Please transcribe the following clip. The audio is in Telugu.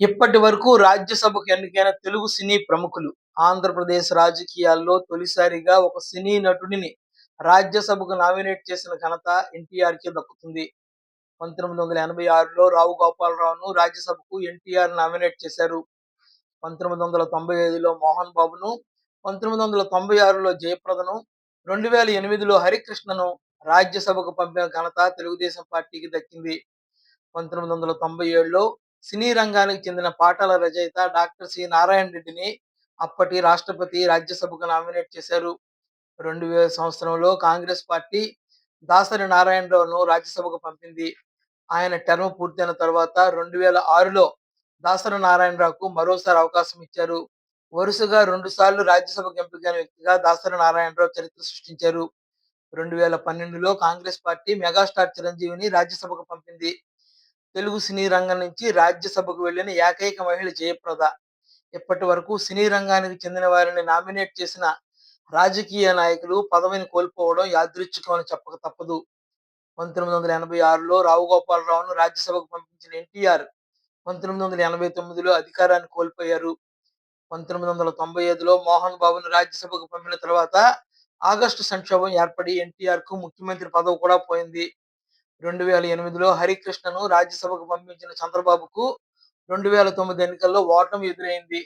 ఇప్పటి వరకు రాజ్యసభకు ఎన్నికైన తెలుగు సినీ ప్రముఖులు ఆంధ్రప్రదేశ్ రాజకీయాల్లో తొలిసారిగా ఒక సినీ నటుడిని రాజ్యసభకు నామినేట్ చేసిన ఘనత ఎన్టీఆర్కి దక్కుతుంది. పంతొమ్మిది వందల ఎనభై ఆరులో రావు గోపాలరావును రాజ్యసభకు ఎన్టీఆర్ నామినేట్ చేశారు. పంతొమ్మిది వందల తొంభై ఐదులో మోహన్ బాబును పంతొమ్మిది వందల తొంభై ఆరులో జయప్రదను రెండు వేల ఎనిమిదిలో హరికృష్ణను రాజ్యసభకు పంపిన ఘనత తెలుగుదేశం పార్టీకి దక్కింది. పంతొమ్మిది వందల తొంభై ఏడులో సినీ రంగానికి చెందిన పాటల రచయిత డాక్టర్ సి. నారాయణ రెడ్డిని అప్పటి రాష్ట్రపతి రాజ్యసభకు నామినేట్ చేశారు. రెండు వేల సంవత్సరంలో కాంగ్రెస్ పార్టీ దాసరి నారాయణరావును రాజ్యసభకు పంపింది. ఆయన టర్మ్ పూర్తయిన తర్వాత రెండు వేల ఆరులో దాసరి నారాయణరావుకు మరోసారి అవకాశం ఇచ్చారు. వరుసగా రెండు సార్లు రాజ్యసభకు ఎంపికైన వ్యక్తిగా దాసరి నారాయణరావు చరిత్ర సృష్టించారు. రెండు వేల పన్నెండులో కాంగ్రెస్ పార్టీ మెగాస్టార్ చిరంజీవిని రాజ్యసభకు పంపింది. తెలుగు సినీ రంగం నుంచి రాజ్యసభకు వెళ్ళిన ఏకైక మహిళ జయప్రద. ఇప్పటి వరకు సినీ రంగానికి చెందిన వారిని నామినేట్ చేసిన రాజకీయ నాయకులు పదవిని కోల్పోవడం యాదృచ్ఛికమని చెప్పక తప్పదు. పంతొమ్మిది వందల ఎనభై ఆరులో రావు గోపాలరావును రాజ్యసభకు పంపించిన ఎన్టీఆర్ పంతొమ్మిది వందల ఎనభై తొమ్మిదిలో అధికారాన్ని కోల్పోయారు. పంతొమ్మిది వందల తొంభై ఐదులో మోహన్ బాబును రాజ్యసభకు పంపిన తర్వాత ఆగస్టు సంక్షోభం ఏర్పడి ఎన్టీఆర్కు ముఖ్యమంత్రి పదవి కూడా పోయింది. రెండు వేల ఎనిమిదిలో హరికృష్ణను రాజ్యసభకు పంపించిన చంద్రబాబుకు రెండు వేల తొమ్మిది ఎన్నికల్లో ఓటమి ఎదురైంది.